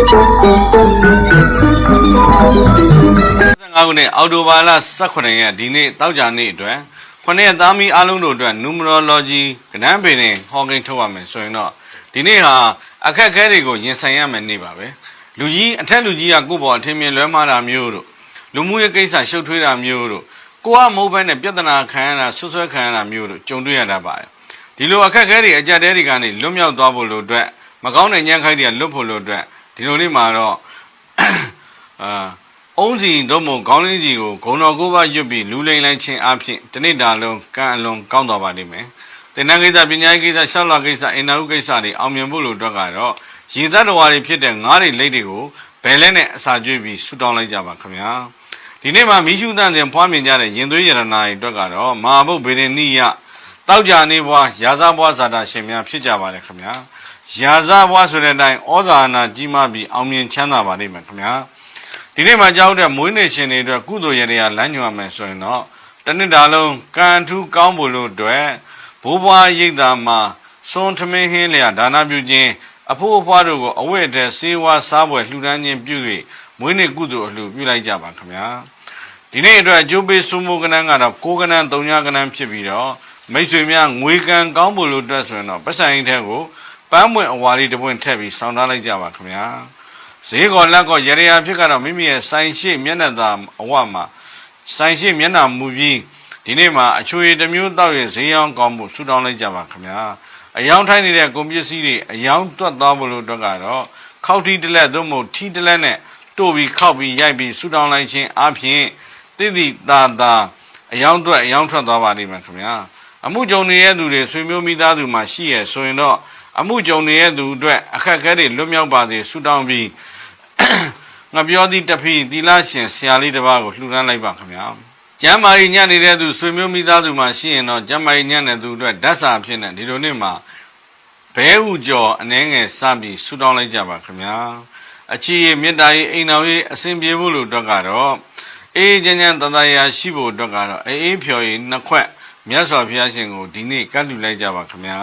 15ခုနှစ်အောက်တိုဘာလ18ရက်ဒီနေ့တောက်ကြနေ့အတွက်ခုနှစ်သားမီအားလုံးတို့အတွက် numerology ကဏ္ဍပေနဲ့ဟောကိန်းထုတ်ရမယ်ဆိုရင်တော့ဒီနေ့ဟာအခက်အခဲတွေကိုရင်ဆိုင်ရမယ်နေ့ပါပဲလူကြီးအထက်လူကြီးကကိုယ့်ဘောအထင်မြင်လွဲမှားတာမျိုးတို့လူမှုရေးကိစ္စရှုပ်ထွေးတာမျိုးတို့ကိုကမဟုတ်ဘဲနဲ့ပြဿနာခံရတာဆွဆွဲခံရတာမျိုးတို့ကြုံတွေ့ရတတ်ပါတယ်ဒီလိုအခက်အခဲတွေအကြက်တဲတွေကနေလွတ်မြောက်သွားဖို့လို့အတွက်မကောင်းတဲ့ညံ့ခိုက်တွေကလွတ်ဖို့လို့အတွက် ဒီလိုနေ့မှာတော့အာအုံးစီတို့မို့ခေါင်းလေးစီကိုဂုံတော်ကိုပါရွတ်ပြီးလူလိမ်လိုက်ခြင်းအဖြစ်တနေ့တာလုံးကံအလွန်ကောင်းသွားပါလိမ့်မယ်။တင်နန်းကိစ္စပညာရေးကိစ္စရှောက်လာကိစ္စအင်တာဟုကိစ္စတွေအောင်မြင်ဖို့လို့အတွက်ကတော့ရည်သက်တော်ဝါတွေဖြစ်တဲ့ငါးတွေလိတ်တွေကိုဘယ်လဲနဲ့အစာကျွေးပြီးဆူတောင်းလိုက်ကြပါခင်ဗျာ။ဒီနေ့မှာမိရှုတန်စဉ်ဖွားမြင်ကြတဲ့ရင်သွေးရတနာတွေအတွက်ကတော့မဟာဘုတ်ဗေဒနိယတောက်ကြနေဘွားရာဇဘွားဇာတာရှင်များဖြစ်ကြပါလေခင်ဗျာ။ ရာဇဘွားဆိုတဲ့အတိုင်းဩဇာနာကြီးမားပြီးအောင်မြင်ချမ်းသာပါလိမ့်မယ်ခင်ဗျာ။ဒီနေ့မှာကြောက်တဲ့မွေးနေ့ရှင်တွေအတွက်ကုသိုလ်ရတရားလမ်းညွှန်ရမယ်ဆိုရင်တော့တစ်နှစ်တာလုံးကံထူးကောင်းဖို့လို့အတွက်ဘိုးဘွားရိတ်တာမှာစွန်ထမင်းဟင်းလျာဒါနပြုခြင်းအဖို့အဖွားတို့ကိုအဝတ်အထည်စေဝါစားပွဲလှူဒန်းခြင်းပြု၍မွေးနေ့ကုသိုလ်အလှူပြုလိုက်ကြပါခင်ဗျာဒီနေ့အတွက်အကျိုးပေးစုမှုကဏ္ဍကတော့ကိုးကဏ္ဍ၃ညကဏ္ဍဖြစ်ပြီးတော့မိတ်ဆွေများငွေကံကောင်းဖို့လို့အတွက်ဆိုရင်တော့ပတ်ဆိုင်တဲ့ကို ပန်းပွင့်အဝါရီတစ်ပွင့်ထည့်ပြီးဆောင်းထားလိုက်ကြပါခင်ဗျာဈေးကောလက်ကောရရဖြစ်ကတော့မိမိရဲ့ဆိုင်ရှိမျက်နှာသာအဝမှာဆိုင်ရှိမျက်နှာမူပြီးဒီနေ့မှာအချွေတစ်မျိုးတောက်ရဲ့ဈေးရောင်းကောင်းမှုဆူတောင်းလိုက်ကြပါခင်ဗျာအယောင်ထိုင်းနေတဲ့ကုန်ပစ္စည်းတွေအယောင်တွတ်သွားဖို့လို့အတွက်ကတော့ခောက်ထီတစ်လက်သို့မဟုတ်ထီတစ်လက်နဲ့တို့ပြီးခောက်ပြီးရိုက်ပြီးဆူတောင်းလိုက်ခြင်းအပြင်တိတိတာတာအယောင်တွက်အယောင်ထွက်သွားပါလိမ့်မယ်ခင်ဗျာအမှုကြုံနေတဲ့သူတွေဆွေမျိုးမိသားစုမှာရှိရဆိုရင်တော့အမှုကြုံနေတဲ့သူအတွက်အခက်အခဲတွေလွတ်မြောက်ပါစေဆူတောင်းပြီးငါပြောသည်တဖီသီလရှင်ဆရာလေးတစ်ပါးကိုလှူဒန်းလိုက်ပါခင်ဗျာကျမ်းမာရီညံ့နေတဲ့သူဆွေမျိုးမိသားစုမှာရှိရင်တော့ကျမ်းမာရီညံ့တဲ့သူအတွက်ဓာတ်စာဖြစ်နေဒီလိုနေ့မှာဘဲဥကျော်အနေငယ်စပြီးဆူတောင်းလိုက်ကြပါခင်ဗျာအချီရမေတ္တာရေးအိမ်တော်ရေးအစဉ်ပြေဖို့လို့အတွက်ကတော့အေးချမ်းချမ်းတတရာရှိဖို့အတွက်ကတော့အေးအေးဖြော်ရေးနှစ်ခွက်မြတ်စွာဘုရားရှင်ကိုဒီနေ့ကတ်လူလိုက်ကြပါခင်ဗျာ